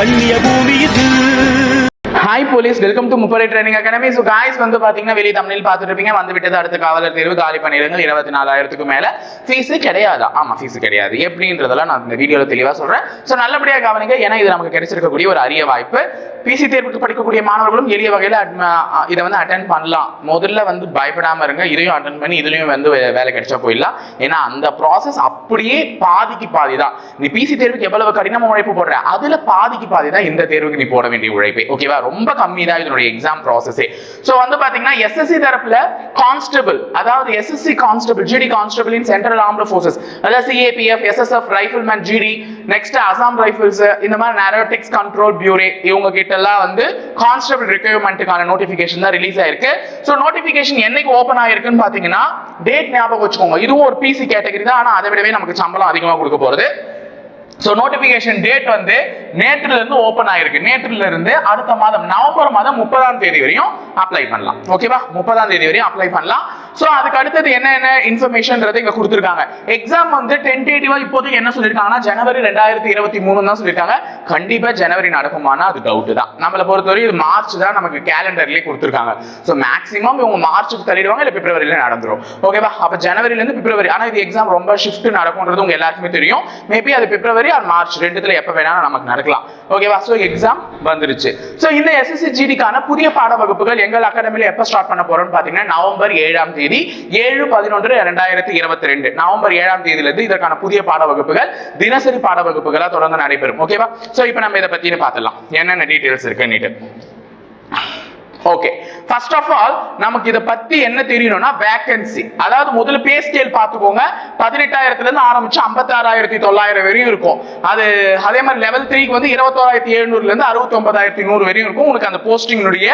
ಕಣ್ಣಿಯವು hi police welcome to முப்படை training academy so guys வந்து பார்த்தீங்கன்னா வெளியே தமிழில் பார்த்துட்டு இருப்பீங்க வந்து விட்டது அடுத்த காவலர் தேர்வு. காலி பணியிடங்கள் இருபத்தி நாலாயிரத்துக்கு மேலே ஃபீஸு கிடையாதா. ஆமாம் ஃபீஸ் கிடையாது. எப்படின்றதெல்லாம் நான் இந்த வீடியோவில் தெளிவாக சொல்கிறேன் ஸோ நல்லபடியாக கவனிங்க. ஏன்னா இது நமக்கு கிடைச்சிருக்கக்கூடிய ஒரு அரிய வாய்ப்பு. பிசி தேர்வுக்கு படிக்கக்கூடிய மாணவர்களும் எளிய வகையில் இதை வந்து அட்டன் பண்ணலாம். முதல்ல வந்து பயப்படாமல் இருங்க. இதையும் அட்டன் பண்ணி இதுலையும் வந்து வே- வேலை கிடைச்சா போயிடலாம். ஏன்னா அந்த ப்ராசஸ் அப்படியே பாதிக்கு பாதி தான். நீ பிசி தேர்வுக்கு எவ்வளவு கடினமாக உழைப்பு போடுற? அதில் பாதிக்கு பாதி தான் இந்த தேர்வுக்கு நீ போட வேண்டிய உழைப்பு. ஓகேவா ரொம்ப ரொம்ப கம்மி தான் இதனுடைய எக்ஸாம் ப்ராசஸே ஸோ வந்து பாத்தீங்கன்னா எஸ்எஸ்சி தரப்புல கான்ஸ்டபிள் அதாவது SSC constable GD constable in central armed forces அதாவது CAPF SSF rifleman GD next Assam rifles இந்த மாதிரி நேரோட்டிக்ஸ் கண்ட்ரோல் பியூரே இவங்க கிட்ட எல்லாம் வந்து கான்ஸ்டபிள் ரெக்யர்மெண்ட்டுக்கான நோட்டிஃபிகேஷன் தான் ரிலீஸ் ஆயிருக்கு. ஸோ நோட்டிஃபிகேஷன் என்னைக்கு ஓப்பன் ஆயிருக்குன்னு பாத்தீங்கன்னா டேட் ஞாபகம் வச்சுக்கோங்க. இதுவும் ஒரு பிசி கேட்டகரி தான் ஆனா அதை விடவே நமக்கு சம்பளம் அதிகமாக கொடுக்க போறது. ஸோ நோட்டிபிகேஷன் டேட் வந்து நேற்றுல இருந்து ஓப்பன் ஆயிருக்கு. நேற்றுல இருந்து அடுத்த மாதம் நவம்பர் மாதம் முப்பதாம் தேதி வரையும் அப்ளை பண்ணலாம். ஓகேவா முப்பதாம் தேதி வரையும் அப்ளை பண்ணலாம். ஸோ அதுக்கு அடுத்தது என்ன என்ன இன்ஃபர்மேஷன்றது இங்க கொடுத்துருக்காங்க. எக்ஸாம் வந்து டென்டேட்டிவா இப்போதைக்கு என்ன சொல்லியிருக்காங்கன்னா ஜனவரி ரெண்டாயிரத்தி இருபத்தி மூணு தான் சொல்லியிருக்காங்க கண்டிப்பா ஜனவரி நடக்குமானா அது டவுட் தான். நம்மளை பொறுத்தவரை இது மார்ச் தான் நமக்கு கேலண்டர்லேயே கொடுத்துருக்காங்க. ஸோ மேக்ஸிமம் இவங்க மார்ச்சுக்கு தள்ளிடுவாங்க இல்லை பிப்ரவரியில நடந்துரும். ஓகேவா அப்போ ஜனவரிலேருந்து பிப்ரவரி ஆனால் இது எக்ஸாம் ரொம்ப ஷிஃப்ட் நடக்கும்ன்றது உங்க எல்லாருக்குமே தெரியும். மேபி அது பிப்ரவரி ஆர் மார்ச் ரெண்டுத்துல எப்போ வேணாலும் நமக்கு நடக்கலாம். ஓகேவா ஸோ எக்ஸாம் வந்துருச்சு. ஸோ இந்த எஸ்எஸ்சி ஜிடிக்கான புதிய பாட வகுப்புகள் எங்கள் அகாடமியில் எப்போ ஸ்டார்ட் பண்ண போறோம்னு பார்த்தீங்கன்னா நவம்பர் ஏழாம் தேதி தேதி ஏழு பதினொன்று இரண்டாயிரத்தி இருபத்தி ரெண்டு நவம்பர் ஏழாம் தேதியிலிருந்து இதற்கான புதிய பாட வகுப்புகள் தினசரி பாட வகுப்புகளா தொடர்ந்து நடைபெறும். ஓகேவா ஸோ இப்போ நம்ம இதை பத்தின பார்த்துலாம் என்னென்ன டீட்டெயில்ஸ் இருக்குன்னுட்டு ஓகே ஃபர்ஸ்ட் ஆஃப் ஆல் நமக்கு இதை பத்தி என்ன தெரியணும்னா வேகன்சி அதாவது முதல்ல பே ஸ்கேல் பார்த்துக்கோங்க. பதினெட்டாயிரத்துல இருந்து ஆரம்பிச்சு ஐம்பத்தாறாயிரத்தி தொள்ளாயிரம் வரையும் இருக்கும். அது அதே மாதிரி லெவல் த்ரீக்கு வந்து இருபத்தோராயிரத்தி எழுநூறுல இருந்து அறுபத்தி ஒன்பதாயிரத்தி நூறு வரையும் இருக்கும். உனக்கு அந்த போஸ்டிங்கினுடைய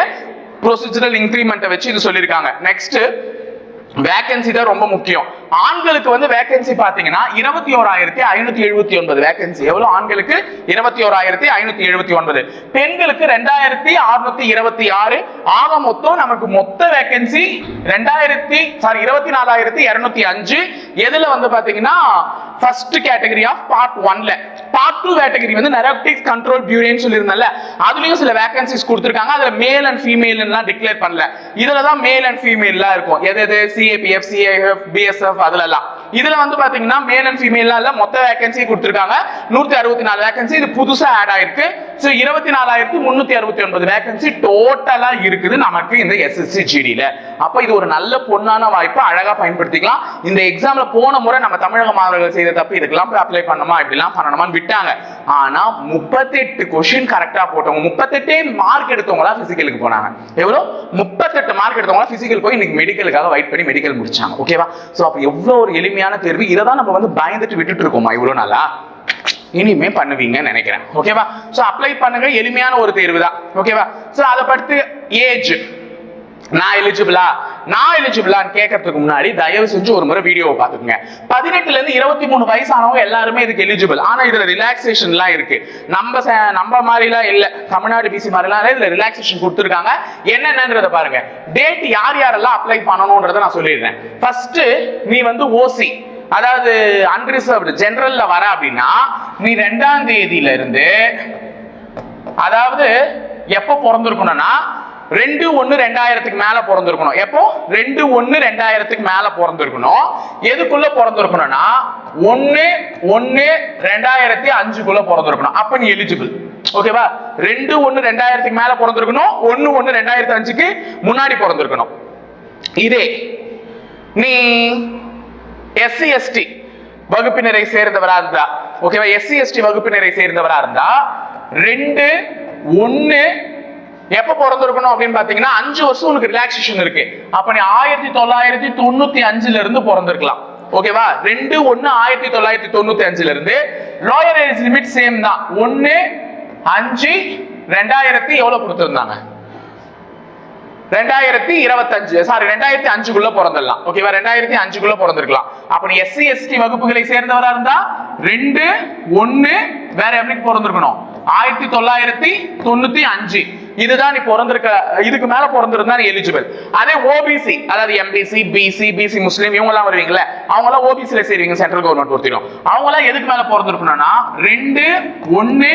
ப்ரொசீஜரல் இன்க்ரிமெண்ட்டை வச்சு இது சொல்லியிருக்காங்க. நெக்ஸ்ட் வேகன்சி தான் ரொம்ப முக்கியம். ஆண்களுக்கு வந்து வேகன்சி பாத்தீங்கன்னா இருபத்தி ஓராயிரத்தி ஐநூத்தி எழுபத்தி ஒன்பது வேகன்சி எவ்வளவு? ஆண்களுக்கு இருபத்தி ஓராயிரத்தி ஐநூத்தி எழுபத்தி ஒன்பது. பெண்களுக்கு ரெண்டாயிரத்தி அறுநூத்தி இருபத்தி ஆறு. ஆக மொத்தம் நமக்கு மொத்த வேகன்சி ரெண்டாயிரத்தி சாரி இருபத்தி நாலாயிரத்தி இருநூத்தி அஞ்சு. எதுல வந்து பாத்தீங்கன்னா ஃபர்ஸ்ட் கேட்டகரி ஆஃப் பார்ட் ஒன்ல பார்ட் டூ கேட்டகரி வந்து நெரோட்டிக்ஸ் கண்ட்ரோல் பியூரேன்னு சொல்லியிருந்தேன்ல. அதுலயும் சில வேகன்சிஸ் கொடுத்துருக்காங்க. அதுல மேல் அண்ட் ஃபீமேல் எல்லாம் டிக்ளேர் பண்ணல. இதுல தான் மேல் அண்ட் ஃபீமேல்லாம் இருக்கும். எது எது? சிஏபிஎஃப் சிஐஎஃப் பிஎஸ்எஃப் அதுல எல்லாம் இதுல வந்து பாத்தீங்கன்னா மேல் அண்ட் ஃபீமேல்லாம் இல்ல மொத்த வேகன்சி கொடுத்துருக்காங்க. நூத்தி அறுபத்தி நாலு வேகன்சி இது புதுசா ஆட் ஆயிருக்கு. ஸோ இருபத்தி நாலாயிரத்தி முன்னூத்தி அறுபத்தி ஒன்பது வேகன்சி டோட்டலா இருக்குது நமக்கு இந்த எஸ்எஸ்சி ஜிடியில அப்ப இது ஒரு நல்ல பொண்ணான வாய்ப்பு அழகா பயன்படுத்திக்கலாம். இந்த எக்ஸாம்ல போன முறை நம்ம தமிழக மாணவர்கள் செய்த தப்பு இதுக்கெல்லாம் அப்ளை பண்ணணுமா இப்படிலாம் பண்ணணுமான்னு விட்டாங்க. ஆனா முப்பத்தெட்டு கொஸ்டின் கரெக்டா போட்டவங்க முப்பத்தெட்டே மார்க் எடுத்தவங்களா பிசிக்கலுக்கு போனாங்க. எவ்வளவு முப்பத்தெட்டு மார்க் எடுத்தவங்களா பிசிக்கல் போய் இன்னைக்கு மெடிக்கலுக்காக வெயிட் பண்ணி மெடிக்கல் முடிச்சாங்க. ஓகேவா சோ அப்ப எவ்வளவு ஒரு எளிமையான தேர்வு? இதை தான் நம்ம வந்து பயந்துட்டு விட்டுட்டு இருக்கோமா இவ்வளவு நாளா? இனிமே பண்ணுவீங்கன்னு நினைக்கிறேன். ஓகேவா சோ அப்ளை பண்ணுங்க. எளிமையான ஒரு தேர்வு தான். ஓகேவா சோ அதை படுத்து ஏஜ் நான் எலிஜிபிளா நான் எலிஜிபிளான்னு கேட்கறதுக்கு முன்னாடி தயவு செஞ்சு ஒரு முறை வீடியோவை பார்த்துக்குங்க. பதினெட்டுல இருந்து இருபத்தி மூணு வயசானவங்க எல்லாருமே இதுக்கு எலிஜிபிள் ஆனா இதுல ரிலாக்ஸேஷன்லாம் இருக்கு. நம்ம ச- நம்ம மாதிரிலாம் இல்ல. தமிழ்நாடு பிசி மாதிரிலாம் இல்ல. இதுல ரிலாக்ஸேஷன் கொடுத்துருக்காங்க. என்னென்னன்றத பாருங்க. டேட் யார் யாரெல்லாம் அப்ளை பண்ணணும்ன்றத நான் சொல்லிடுறேன். ஃபர்ஸ்ட் நீ வந்து ஓசி அதாவது அன்ரிசர்வ்டு ஜென்ரல்ல வர அப்படின்னா நீ ரெண்டாம் தேதியில இருந்து அதாவது எப்போ பிறந்திருக்கணும்னா ரெண்டு ஒன்று ரெண்டாயிரத்துக்கு மேலே பிறந்திருக்கணும். எப்போ? ரெண்டு ஒன்று ரெண்டாயிரத்துக்கு மேலே பிறந்திருக்கணும். எதுக்குள்ள பிறந்திருக்கணும்னா ஒன்று ஒன்று ரெண்டாயிரத்தி அஞ்சுக்குள்ள பிறந்திருக்கணும். அப்போ நீ எலிஜிபிள் ஓகேவா ரெண்டு ஒன்று ரெண்டாயிரத்துக்கு மேலே பிறந்திருக்கணும் ஒன்று ஒன்று ரெண்டாயிரத்தி அஞ்சுக்கு முன்னாடி பிறந்திருக்கணும். இதே நீ எஸ்சி எஸ்டி வகுப்பினரை சேர்ந்தவரா இருந்தா ஓகேவா எஸ்சி எஸ்டி வகுப்பினரை சேர்ந்தவரா இருந்தா ரெண்டு ஒன்று எப்ப பிறந்திருக்கணும் அப்படின்னு பாத்தீங்கன்னா அஞ்சு வருஷம் உனக்கு ரிலாக்ஸேஷன் இருக்கு. அப்ப நீ ஆயிரத்தி தொள்ளாயிரத்தி தொண்ணூத்தி அஞ்சுல இருந்து பிறந்திருக்கலாம். ஓகேவா ரெண்டு ஒன்னு ஆயிரத்தி தொள்ளாயிரத்தி தொண்ணூத்தி அஞ்சுல இருந்து. லோயர் ஏஜ் லிமிட் சேம் தான். ஒன்னு அஞ்சு ரெண்டாயிரத்தி எவ்வளவு கொடுத்திருந்தாங்க? ரெண்டாயிரத்தி இருபத்தஞ்சு. சாரி ரெண்டாயிரத்தி அஞ்சுக்குள்ள பிறந்துடலாம். ஓகேவா ரெண்டாயிரத்தி அஞ்சுக்குள்ள பிறந்திருக்கலாம். அப்ப நீ எஸ்சி எஸ்டி வகுப்புகளை சேர்ந்தவரா இருந்தா ரெண்டு ஒன்னு வேற எப்படி பிறந்திருக்கணும்? ஆயிரத்தி தொள்ளாயிரத்தி தொண்ணூத்தி அஞ்சு. இதுதான் நீ பிறந்திருக்க இதுக்கு மேல பிறந்திருந்தா நீ எலிஜிபிள் அதே ஓபிசி அதாவது எம்பிசி பிசி பிசி முஸ்லீம் இவங்க எல்லாம் வருவீங்கல்ல அவங்க எல்லாம் ஓபிசில சேருவீங்க சென்ட்ரல் கவர்மெண்ட் பொறுத்திடும் அவங்க எல்லாம் எதுக்கு மேல பிறந்திருக்கணும்னா ரெண்டு ஒன்னு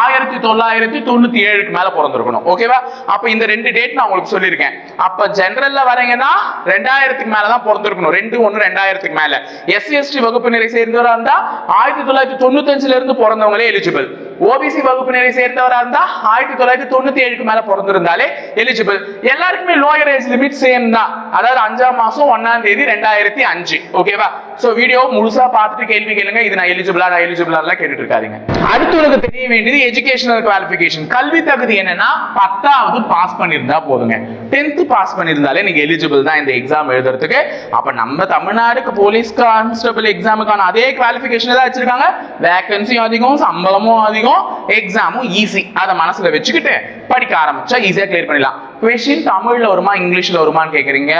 ஆயிரத்தி தொள்ளாயிரத்தி தொண்ணூத்தி ஏழுக்கு மேல பிறந்திருக்கணும். ஓகேவா அப்ப இந்த ரெண்டு டேட் நான் உங்களுக்கு சொல்லியிருக்கேன். அப்ப ஜெனரல்ல வரீங்கன்னா ரெண்டாயிரத்துக்கு மேலதான் பிறந்திருக்கணும். ரெண்டு ஒன்னு ரெண்டாயிரத்துக்கு மேல. எஸ்சி எஸ்டி வகுப்பினரை சேர்ந்தவரா இருந்தா ஆயிரத்தி தொள்ளாயிரத்தி தொண்ணூத்தஞ்சுல இருந்து பிறந்தவங்களே எலிஜிபிள் ஓபிசி வகுப்பினரை சேர்ந்தவரா இருந்தா ஆயிரத்தி தொள்ளாயிரத்தி தொண்ணூத்தி ஏழுக்கு மேல பிறந்திருந்தாலே எலிஜிபிள் எல்லாருக்குமே லோயர் ஏஜ் லிமிட் சேம் தான் அதாவது அஞ்சாம் மாசம் ஒன்னாம் தேதி ரெண்டாயிரத்தி அஞ்சு. ஓகேவா ஸோ வீடியோ முழுசா பார்த்துட்டு கேள்வி கேளுங்க. இது நான் எலிஜிபிளா நான் எலிஜிபிளா எல்லாம் கேட்டுட்டு இருக்காதிங்க அடுத்து உனக்கு தெரிய வேண்டியது எஜுகேஷனல் குவாலிஃபிகேஷன் கல்வி தகுதி என்னன்னா பத்தாவது பாஸ் பண்ணியிருந்தா போதுங்க. டென்த் பாஸ் பண்ணியிருந்தாலே நீங்க எலிஜிபிள் தான் இந்த எக்ஸாம் எழுதுறதுக்கு. அப்ப நம்ம தமிழ்நாடுக்கு போலீஸ் கான்ஸ்டபிள் எக்ஸாமுக்கான அதே குவாலிஃபிகேஷன் தான் வச்சிருக்காங்க. வேகன்சியும் அதிகம் சம்பளமும் அதிகம் எக்ஸாமும் ஈஸி அதை மனசுல வச்சுக்கிட்டு படிக்க ஆரம்பிச்சா ஈஸியா கிளியர் பண்ணிடலாம். கொஷின் தமிழ்ல வருமா இங்கிலீஷ்ல வருமான்னு கேக்குறீங்க?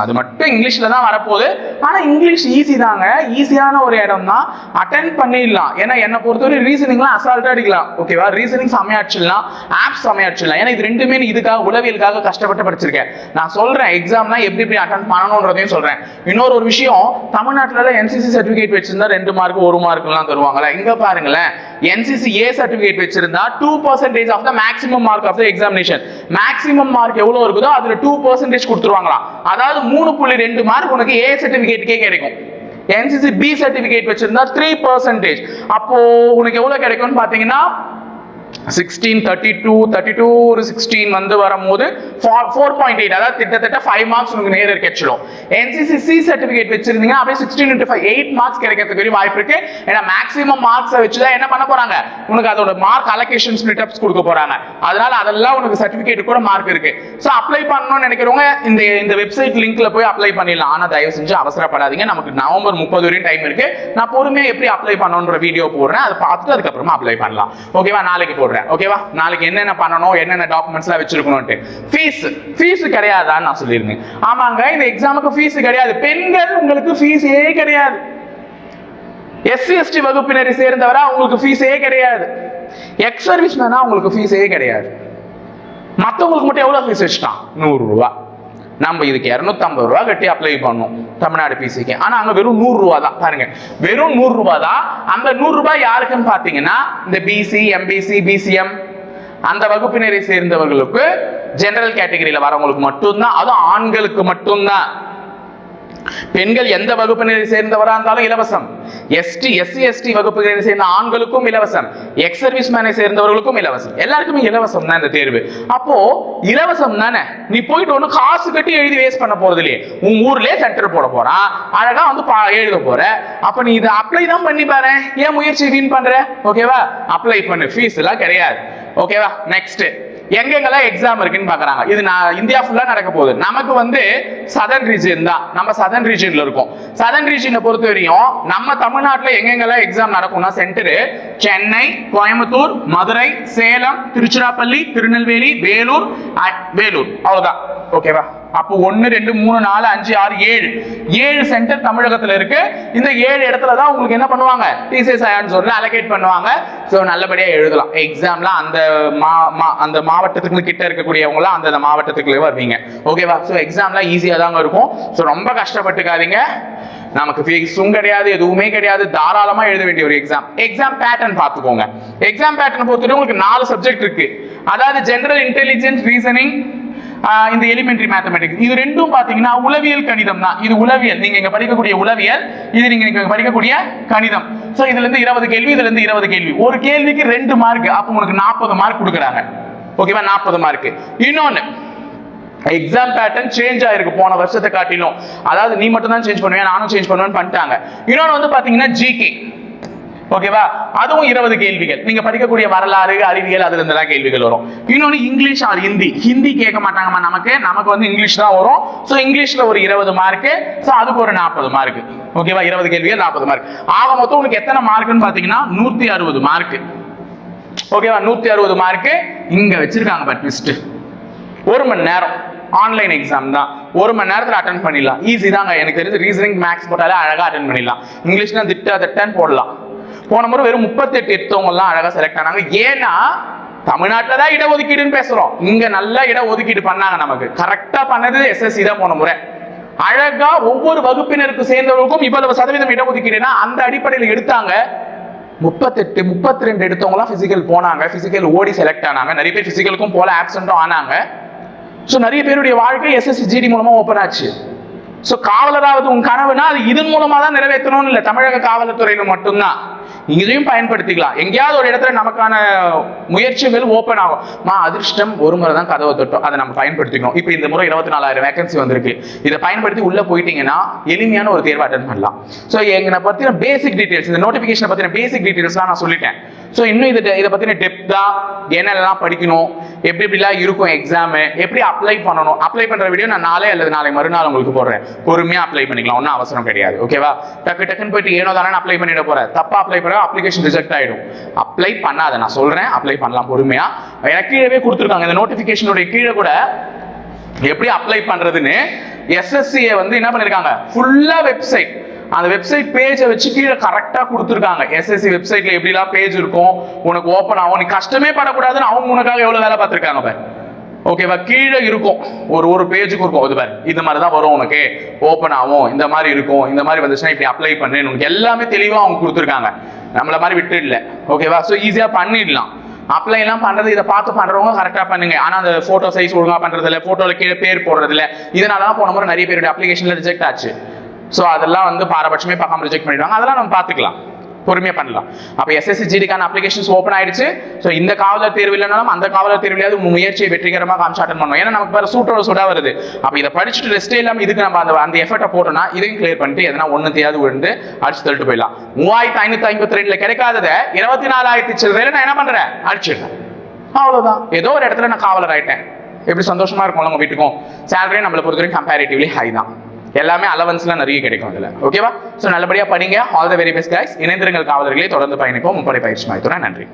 அது மட்டும் இங்கிலீஷ்ல தான் வரப்போகுது. ஆனா இங்கிலீஷ் ஈஸி தாங்க. ஈஸியான ஒரு இடம் தான். அட்டன் பண்ணிடலாம். ஏன்னா என்னை பொறுத்தவரை ரீசனிங்லாம் அசால்ட்டா அடிக்கலாம் ஓகேவா ரீசனிங் சமையாச்சிடலாம் ஆப்ஸ் சமையாச்சிடலாம் ஏன்னா இது ரெண்டுமே நீ இதுக்காக உளவியலுக்காக கஷ்டப்பட்டு படிச்சிருக்கேன் நான் சொல்றேன் எக்ஸாம்லாம் எப்படி எப்படி அட்டன் பண்ணணுன்றதையும் சொல்றேன். இன்னொரு ஒரு விஷயம் தமிழ்நாட்டுல என்சிசி சர்டிபிகேட் வச்சிருந்தா ரெண்டு மார்க் ஒரு மார்க்லாம் தருவாங்களே இங்க பாருங்களேன். என்சிசி ஏ சர்டிபிகேட் வச்சிருந்தா two percentage of the maximum mark of the examination maximum mark எவ்வளவு இருக்குதோ அதுல டூ பர்சன்டேஜ் கொடுத்துருவாங்களாம். அதாவது மூணு புள்ளி ரெண்டு மார்க் உனக்கு ஏ சர்டிபிகேட்டுக்கே கிடைக்கும். என்சிசி பி சர்டிபிகேட் வச்சிருந்தா த்ரீ பர்சன்டேஜ் அப்போ உனக்கு எவ்வளவு கிடைக்கும்னு பாத்தீங்கன்னா sixteen thirty two thirty two ஒரு சிக்ஸ்டீன் வந்து வரும்போது ஃபோர் பாயிண்ட் எயிட் அதாவது கிட்டத்தட்ட ஃபைவ் மார்க்ஸ் உங்களுக்கு நேர் கிடைச்சிடும் என்சிசி சி சர்டிஃபிகேட் வச்சிருந்தீங்க அப்படியே sixteen into five eight marks கிடைக்கிறதுக்கு வாய்ப்பு இருக்கு. ஏன்னா மேக்ஸிமம் மார்க்ஸை வச்சு தான் என்ன பண்ண போறாங்க? உனக்கு அதோட மார்க் அலோகேஷன் ஸ்பிளிட் அப்ஸ் கொடுக்க போறாங்க. அதனால அதெல்லாம் உனக்கு சர்டிஃபிகேட் கூட மார்க் இருக்கு. ஸோ அப்ளை பண்ணணும்னு நினைக்கிறவங்க இந்த இந்த வெப்சைட் லிங்க்ல போய் அப்ளை பண்ணிடலாம். ஆனால் தயவு செஞ்சு அவசரப்படாதீங்க. நமக்கு நவம்பர் முப்பது வரையும் டைம் இருக்கு. நான் பொறுமையாக எப்படி அப்ளை பண்ணணுன்ற வீடியோ போடுறேன். அதை பார்த்துட்டு அதுக்கப்புறமா அப்ளை பண்ணலாம். ஓகேவா நாளைக்கு போடுறேன். ஓகேவா நாளைக்கு என்னென்ன பண்ணணும் என்னென்ன டாக்குமெண்ட்ஸ்லாம் வச்சிருக்கணும்ட்டு ஃபீஸ் ஃபீஸ் கிடையாதான்னு நான் சொல்லியிருந்தேன். ஆமாங்க இந்த எக்ஸாமுக்கு ஃபீஸ் கிடையாது. பெண்கள் உங்களுக்கு ஃபீஸே கிடையாது. எஸ்சி எஸ்டி வகுப்பினரை சேர்ந்தவரா உங்களுக்கு ஃபீஸே கிடையாது. எக்ஸ் சர்வீஸ் மேனா உங்களுக்கு ஃபீஸே கிடையாது. மற்றவங்களுக்கு மட்டும் எவ்வளோ ஃபீஸ் வச்சுட்டான்? நூறுரூவா நம்ம இதுக்கு இரநூத்தம்பது ரூபா கட்டி அப்ளை பண்ணோம் தமிழ்நாடு பிசிக்கு ஆனா அங்க வெறும் நூறு ரூபா தான் பாருங்க. வெறும் நூறு ரூபா தான் அந்த நூறு ரூபாய் யாருக்குன்னு பாத்தீங்கன்னா இந்த பிசி எம்பிசி பிசிஎம் அந்த வகுப்பினரை சேர்ந்தவர்களுக்கு ஜெனரல் கேட்டகரியில வரவங்களுக்கு மட்டும்தான். அதுவும் ஆண்களுக்கு மட்டும்தான். பெண்கள் எந்த வகுப்பினரை சேர்ந்தவராக இருந்தாலும் இலவசம். எஸ்டி எஸ்சி எஸ்டி வகுப்பினரை சேர்ந்த ஆண்களுக்கும் இலவசம். எக்ஸ் சர்வீஸ் மேனை சேர்ந்தவர்களுக்கும் இலவசம். எல்லாருக்குமே இலவசம் தான் இந்த தேர்வு. அப்போ இலவசம் தானே? நீ போயிட்டு ஒண்ணு காசு கட்டி எழுதி வேஸ்ட் பண்ண போறது இல்லையே. உன் ஊர்லயே சென்டர் போட போறான் அழகா வந்து பா- எழுத போற. அப்ப நீ இதை அப்ளை தான் பண்ணி பாரு. ஏன் முயற்சி வீண் பண்ற? ஓகேவா அப்ளை பண்ணு. ஃபீஸ் எல்லாம் கிடையாது. ஓகேவா நெக்ஸ்ட் எங்கெங்கெல்லாம் எக்ஸாம் இருக்குன்னு பாக்குறாங்க இது நான் இந்தியா ஃபுல்லா நடக்க போகுது. நமக்கு வந்து சதன் ரீஜன் தான். நம்ம சதன் ரீஜன்ல இருக்கோம். சதன் ரீஜனை பொறுத்த வரையும் நம்ம தமிழ்நாட்டுல எங்கெங்கெல்லாம் எக்ஸாம் நடக்கும்னா சென்டரு சென்னை கோயம்புத்தூர் மதுரை சேலம் திருச்சிராப்பள்ளி திருநெல்வேலி வேலூர் வேலூர். அவ்வளவுதான். ஓகேவா அப்போ ஒன்னு ரெண்டு மூணு நாலு அஞ்சு ஆறு ஏழு. ஏழு சென்டர் தமிழகத்துல இருக்கு. இந்த ஏழு இடத்துல தான் உங்களுக்கு என்ன பண்ணுவாங்க? டிசிஎஸ் அயான் சொல்லி அலோகேட் பண்ணுவாங்க. ஸோ நல்லபடியா எழுதலாம். எக்ஸாம்லாம் அந்த மா மா- அந்த மாவட்டத்துக்கு கிட்ட இருக்கக்கூடியவங்களாம் அந்த மாவட்டத்துக்குள்ளே வருவீங்க. ஓகேவா ஸோ எக்ஸாம்லாம் ஈஸியாக தாங்க இருக்கும். ஸோ ரொம்ப கஷ்டப்பட்டுக்காதீங்க. நமக்கு ஃபீஸும் கிடையாது எதுவுமே கிடையாது. தாராளமா எழுத வேண்டிய ஒரு எக்ஸாம் எக்ஸாம் பேட்டர்ன் பார்த்துக்கோங்க. எக்ஸாம் பேட்டர்ன் பொறுத்துட்டு உங்களுக்கு நாலு சப்ஜெக்ட் இருக்கு. அதாவது ஜென்ரல் இன்டெலிஜென்ஸ் ரீசனிங் இந்த எலிமெண்டரி மேத்தமெட்டிக்ஸ் இது ரெண்டும் பாத்தீங்கன்னா உளவியல் கணிதம் தான். இது உளவியல். நீங்க இங்க படிக்கக்கூடிய உளவியல் இது நீங்க இங்க படிக்கக்கூடிய கணிதம். சோ இதுல இருந்து இருபது கேள்வி இதுல இருந்து இருபது கேள்வி. ஒரு கேள்விக்கு ரெண்டு மார்க் அப்ப உங்களுக்கு நாற்பது மார்க் கொடுக்குறாங்க. ஓகேவா நாற்பது மார்க் இன்னொன்னு எக்ஸாம் பேட்டர்ன் சேஞ்ச் ஆயிருக்கு. போன வருஷத்தை காட்டிலும். அதாவது நீ மட்டும் தான் சேஞ்ச் பண்ணுவேன் நானும் சேஞ்ச் பண்ணுவேன்னு பண்ணிட்டாங்க. இன்னொன்று வந்து பாத்தீங்கன்னா ஜிகே ஓகேவா? அதுவும் இருபது கேள்விகள். நீங்க படிக்கக்கூடிய வரலாறு அறிவியல் அதுல இருந்து தான் கேள்விகள் வரும். இன்னொன்னு இங்கிலீஷ் ஆர் ஹிந்தி? ஹிந்தி கேட்க மாட்டாங்கம்மா நமக்கு. நமக்கு வந்து இங்கிலீஷ் தான் வரும். ஸோ இங்கிலீஷ்ல ஒரு இருபது மார்க்கு ஸோ அதுக்கு ஒரு நாற்பது மார்க் ஓகேவா? இருபது கேள்விகள் நாற்பது மார்க் ஆக மொத்தம் உனக்கு எத்தனை மார்க்னு பாத்தீங்கன்னா நூத்தி அறுபது மார்க் ஓகேவா? நூத்தி அறுபது மார்க்கு இங்க வச்சிருக்காங்க பட் ட்விஸ்ட் ஒரு மணி நேரம். ஆன்லைன் எக்ஸாம் தான். ஒரு மணி நேரத்தில் அட்டன் பண்ணிடலாம். ஈஸி தாங்க. எனக்கு தெரிஞ்சு ரீசனிங் மேக்ஸ் போட்டாலே அழகாக அட்டன் பண்ணிடலாம். இங்கிலீஷ்னா திட்ட திட்டன்னு போடலாம். போன முறை வெறும் முப்பத்தெட்டு எடுத்தவங்கலாம் அழகாக செலக்ட் ஆனாங்க. ஏன்னா தமிழ்நாட்டில் தான் இடஒதுக்கீடுன்னு பேசுறோம். இங்க நல்லா இடஒதுக்கீடு பண்ணாங்க நமக்கு. கரெக்டா பண்ணது எஸ்எஸ்சி தான் போன முறை. அழகா ஒவ்வொரு வகுப்பினருக்கு சேர்ந்தவர்களுக்கும் இவ்வளவு சதவீதம் இடஒதுக்கீடுனா அந்த அடிப்படையில் எடுத்தாங்க. முப்பத்தெட்டு முப்பத்தி ரெண்டு எடுத்தவங்களாம் பிசிக்கல் போனாங்க. பிசிக்கல் ஓடி செலக்ட் ஆனாங்க. நிறைய பேர் பிசிக்கலுக்கும் போல ஆப்சென்ட்டும் ஆனாங்க. ஸோ நிறைய பேருடைய வாழ்க்கை எஸ்எஸ்சி ஜிடி மூலமா ஓப்பன் ஆச்சு. ஸோ காவலராவது உன் கனவுனா அது இதன் மூலமா தான் நிறைவேற்றணும்னு இல்லை. தமிழக காவல்துறையில மட்டும்தான். இதையும் பயன்படுத்திக்கலாம். எங்கேயாவது ஒரு இடத்துல நமக்கான முயற்சிகள் ஓப்பன் ஆகும். மா அதிர்ஷ்டம் ஒரு முறை தான் கதவை தொட்டோம். அதை நம்ம பயன்படுத்திக்கணும். இப்போ இந்த முறை இருபத்தி நாலாயிரம் வேகன்சி வந்திருக்கு. இதை பயன்படுத்தி உள்ள போயிட்டீங்கன்னா எளிமையான ஒரு தேர்வு அட்டன் பண்ணலாம். ஸோ எங்களை பத்தின பேசிக் டீடைல்ஸ் இந்த நோட்டிஃபிகேஷனை பத்தின பேசிக் டீடைல்ஸ்லாம் நான் சொல்லிட்டேன். ஸோ இன்னும் இது இதை பத்தின டெப்தா என்னெல்லாம் படிக்கணும் எப்படி எப்படிலாம் இருக்கும் எக்ஸாமு எப்படி அப்ளை பண்ணணும்? அப்ளை பண்ணுற வீடியோ நான் நாளே அல்லது நாளை மறுநாள் உங்களுக்கு போடுறேன். பொறுமையாக அப்ளை பண்ணிக்கலாம். ஒன்றும் அவசரம் கிடையாது. ஓகேவா டக்கு டக்குன்னு போயிட்டு ஏனோ தானே அப்ளை பண்ணிட போகிறேன் தப்பா அப்ளை பண்ண அப்ளிகேஷன் ரிஜெக்ட் ஆயிடும். அப்ளை பண்ணாத நான் சொல்கிறேன் அப்ளை பண்ணலாம் பொறுமையாக எனக்கு கீழே கொடுத்துருக்காங்க. இந்த நோட்டிஃபிகேஷனுடைய கீழே கூட எப்படி அப்ளை பண்ணுறதுன்னு எஸ்எஸ்சியை வந்து என்ன பண்ணியிருக்காங்க ஃபுல்லாக வெப்சைட் அந்த வெப்சைட் பேஜை வச்சு கீழே கரெக்டாக கொடுத்துருக்காங்க. எஸ்எஸ்சி வெப்சைட்ல எப்படிலாம் பேஜ் இருக்கும் உனக்கு ஓப்பன் ஆகும் நீ கஷ்டமே படக்கூடாதுன்னு அவங்க உனக்காக எவ்வளோ வேலை பார்த்துருக்காங்க பாரு. ஓகேவா கீழே இருக்கும். ஒரு ஒரு பேஜுக்கு இருக்கும். இது பாரு இந்த மாதிரி தான் வரும் உனக்கு. ஓப்பன் ஆகும் இந்த மாதிரி இருக்கும் இந்த மாதிரி வந்துச்சுன்னா இப்படி அப்ளை பண்ணு. உனக்கு எல்லாமே தெளிவாக அவங்க கொடுத்துருக்காங்க. நம்மள மாதிரி விட்டு இல்லை ஓகேவா ஸோ ஈஸியாக பண்ணிடலாம். அப்ளை எல்லாம் பண்றது இதை பார்த்து பண்றவங்க கரெக்டா பண்ணுங்க. ஆனா அந்த போட்டோ சைஸ் ஒழுங்கா பண்றது இல்லை போட்டோல கீழே பேர் போடுறது இல்லை இதனால தான் போன முறை நிறைய பேருடைய அப்ளிகேஷன்ல ரிஜெக்ட் ஆச்சு. ஸோ அதெல்லாம் வந்து பாரபட்சமே பார்க்காம ரிஜெக்ட் பண்ணிடுவாங்க. அதெல்லாம் நம்ம பார்த்துக்கலாம். பொறுமையாக பண்ணலாம். அப்போ எஸ்எஸ்சி ஜிடிக்கான அப்ளிகேஷன்ஸ் ஓப்பன் ஆயிடுச்சு. ஸோ இந்த காவலர் தேர்வு இல்லைனாலும் அந்த காவலர் தேர்வுலையாவது முயற்சியை வெற்றிகரமாக காமிச்சு அட்டன் பண்ணுவோம் ஏன்னா நமக்கு வேற சூட்டோட சூடாக வருது. அப்போ இதை படிச்சுட்டு ரெஸ்டே இல்லாமல் இதுக்கு நம்ம அந்த அந்த எஃபர்ட்டை போட்டோம்னா இதையும் கிளியர் பண்ணிட்டு எதனா ஒன்று தெரியாது விழுந்து அடிச்சு தள்ளிட்டு போயிடலாம். மூவாயிரத்து ஐநூற்றி ஐம்பத்தி ரெண்டில் கிடைக்காததை இருபத்தி நாலாயிரத்தி சில்லறையில நான் என்ன பண்ணுறேன் அடிச்சிடுறேன். அவ்வளோதான் ஏதோ ஒரு இடத்துல நான் காவலர் ஆயிட்டேன். எப்படி சந்தோஷமா இருக்கும்ல உங்க வீட்டுக்கும்? சேலரியும் நம்மளை பொறுத்த வரைக்கும் கம்பேரிட்டிவ்லி ஹை தான். எல்லாமே அலவன்ஸ்லாம் நிறைய கிடைக்கும் அதில். ஓகேவா ஸோ நல்லபடியாக படிங்க. All the very best guys இணைந்திருங்கள் காவலர்களை. தொடர்ந்து பயணிப்போம். முப்படை பயிற்சி மையத்துடன் நன்றி.